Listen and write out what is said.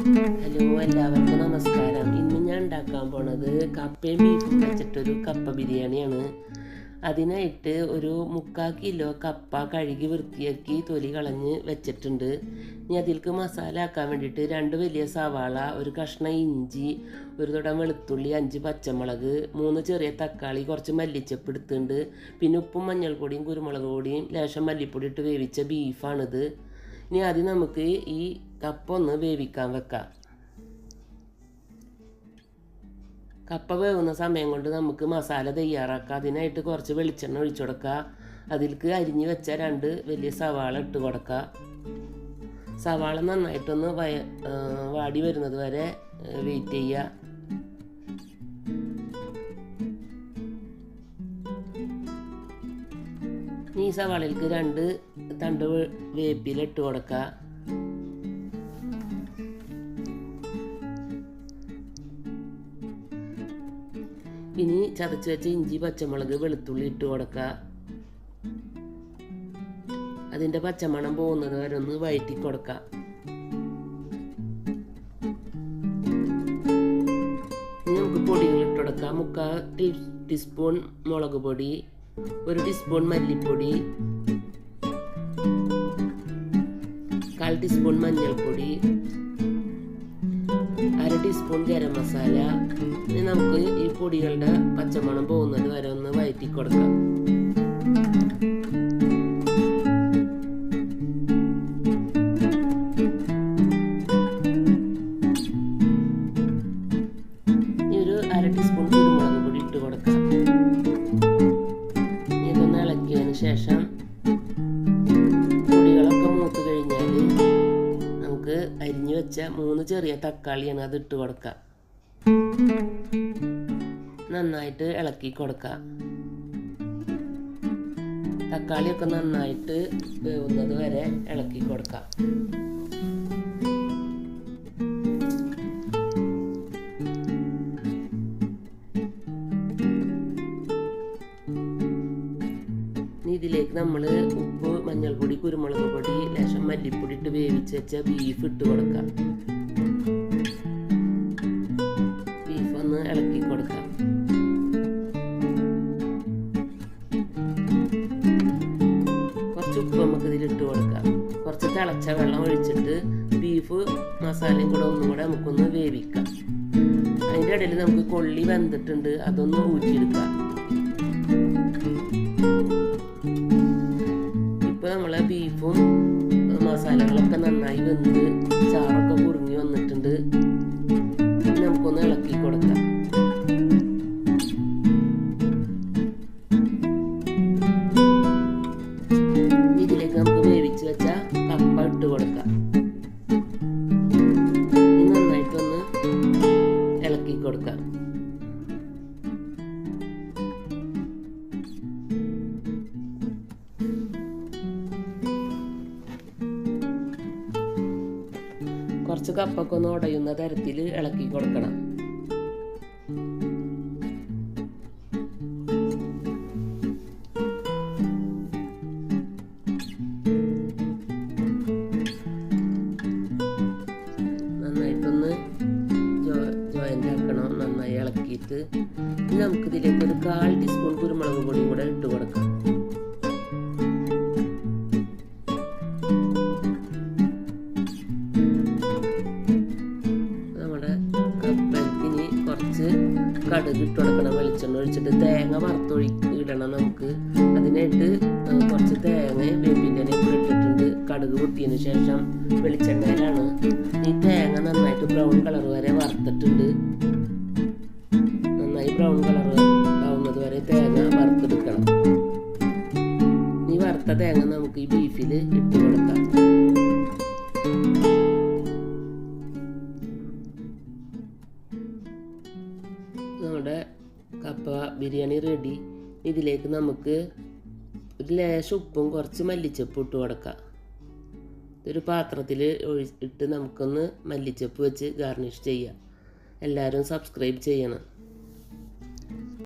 Hello എല്ലാവർക്കും നമസ്കാരം. ഇന്ന് ഞാൻ ഉണ്ടാക്കാൻ പോണത് കപ്പയും ബീഫും വെച്ചിട്ടൊരു കപ്പ ബിരിയാണിയാണ്. അതിനായിട്ട് ഒരു മുക്കാൽ കിലോ കപ്പ കഴുകി വൃത്തിയാക്കി തൊലി കളഞ്ഞ് വെച്ചിട്ടുണ്ട്. ഇനി അതിലേക്ക് മസാല ആക്കാൻ വേണ്ടിയിട്ട് രണ്ട് വലിയ സവാള ഒരു കഷ്ണം ഇഞ്ചി ഒരു തുടം വെളുത്തുള്ളി അഞ്ച് പച്ചമുളക് മൂന്ന് ചെറിയ തക്കാളി കുറച്ച് മല്ലിച്ചപ്പ് എടുത്തിട്ടുണ്ട്. പിന്നെ ഉപ്പും മഞ്ഞൾപ്പൊടിയും കുരുമുളക് പൊടിയും ലേശം മല്ലിപ്പൊടി ഇട്ട് വേവിച്ച ബീഫാണിത് ഇനി ആദ്യം നമുക്ക് ഈ കപ്പ ഒന്ന് വേവിക്കാൻ വെക്കാം. കപ്പ വേവുന്ന സമയം കൊണ്ട് നമുക്ക് മസാല തയ്യാറാക്കാം. അതിനായിട്ട് കുറച്ച് വെളിച്ചെണ്ണ ഒഴിച്ചു കൊടുക്കുക അതിലേക്ക് അരിഞ്ഞു വെച്ച രണ്ട് വലിയ സവാള ഇട്ട് കൊടുക്കുക സവാള നന്നായിട്ടൊന്ന് വയ വാടി വരുന്നത് വരെ വെയിറ്റ് ചെയ്യുക ഈ സവാളയിലേക്ക് രണ്ട് തണ്ട് വേപ്പിലിട്ട് കൊടുക്കുക ഇനി ചതച്ച് വെച്ച ഇഞ്ചി പച്ചമുളക് വെളുത്തുള്ളി ഇട്ട് കൊടുക്കുക അതിന്റെ പച്ചമണം പോകുന്നത് വരെ ഒന്ന് വയറ്റി കൊടുക്കുക നമുക്ക് പൊടികൾ ഇട്ട് മുക്കാൽ ടീ ടീസ്പൂൺ മുളക് പൊടി ഒരു ടീസ്പൂൺ മല്ലിപ്പൊടി കാൽ ടീസ്പൂൺ മഞ്ഞൾപ്പൊടി അര ടീസ്പൂൺ ഗരം മസാല. ഇനി നമുക്ക് ഈ പൊടികളുടെ പച്ചമണം പോകുന്നത് വരെ ഒന്ന് വയറ്റി കൊടുക്കാം. ഈ ഒരു അര ടീസ്പൂൺ അരിഞ്ഞു വെച്ച മൂന്ന് ചെറിയ തക്കാളിയാണ് അത് ഇട്ട് കൊടുക്കുക. നന്നായിട്ട് ഇളക്കി കൊടുക്കുക. തക്കാളിയൊക്കെ നന്നായിട്ട് വേവുന്നത് വരെ ഇളക്കി കൊടുക്കാം ഇതിലേക്ക് നമ്മൾ ഉപ്പ് മഞ്ഞൾപ്പൊടി കുരുമുളക് പൊടി ലേശം മല്ലിപ്പൊടി ഇട്ട് വേവിച്ച് വെച്ച ബീഫ് ഇട്ട് കൊടുക്കാം. ബീഫ് ഒന്ന് ഇളക്കി കൊടുക്കാം. കുറച്ച് ഉപ്പ് നമുക്ക് ഇതിൽ ഇട്ട് കൊടുക്കാം. കുറച്ച് തിളച്ച വെള്ളം ഒഴിച്ചിട്ട് ബീഫ് മസാലയും കൂടെ ഒന്നും കൂടെ നമുക്കൊന്ന് വേവിക്കാം. അതിന്റെ ഇടയിൽ നമുക്ക് കൊള്ളി വെന്തിട്ടുണ്ട് അതൊന്ന് ഊറ്റിയെടുക്കാം. ഇനി നമുക്കൊന്ന് കുറച്ച് കപ്പൊക്കെ ഒന്ന് ഉടയുന്ന തരത്തിൽ ഇളക്കി കൊടുക്കണം. നന്നായിട്ടൊന്ന് ജോയിന്റ് നന്നായി ഇനി ഒരു കാൽ ടീസ്പൂൺ കുരുമുളക് പൊടിയും കൂടെ ഇട്ട് കൊടുക്കാം. ഇട്ട് കൊടുക്കണം വെളിച്ചെണ്ണ ഒഴിച്ചിട്ട് തേങ്ങ വറുത്തൊഴി ഇടണം നമുക്ക്. അതിനായിട്ട് കുറച്ച് തേങ്ങ വേപ്പിന്റെ കൂടെ ഇട്ടിട്ടുണ്ട്. കടുക് പൊട്ടിയതിന് ശേഷം വെളിച്ചെണ്ണയിലാണ്. ഈ തേങ്ങ നന്നായിട്ട് ബ്രൗൺ കളർ വരെ വറുത്തിട്ടുണ്ട്. നന്നായി ബ്രൗൺ കളർ ആവുന്നത് വരെ തേങ്ങ വറുത്തെടുക്കണം. ഈ വറുത്ത തേങ്ങ നമുക്ക് ഈ ബീഫിൽ ഇട്ട് കൊടുക്കാം നമ്മുടെ കപ്പ ബിരിയാണി റെഡി ഇതിലേക്ക് നമുക്ക് ഒരു ലേശം ഉപ്പും കുറച്ച് മല്ലിച്ചപ്പ് ഇട്ട് കൊടുക്കാം. ഒരു പാത്രത്തിൽ ഇട്ട് നമുക്കൊന്ന് മല്ലിച്ചപ്പ് വെച്ച് ഗാർണിഷ് ചെയ്യാം. എല്ലാവരും സബ്സ്ക്രൈബ് ചെയ്യണം.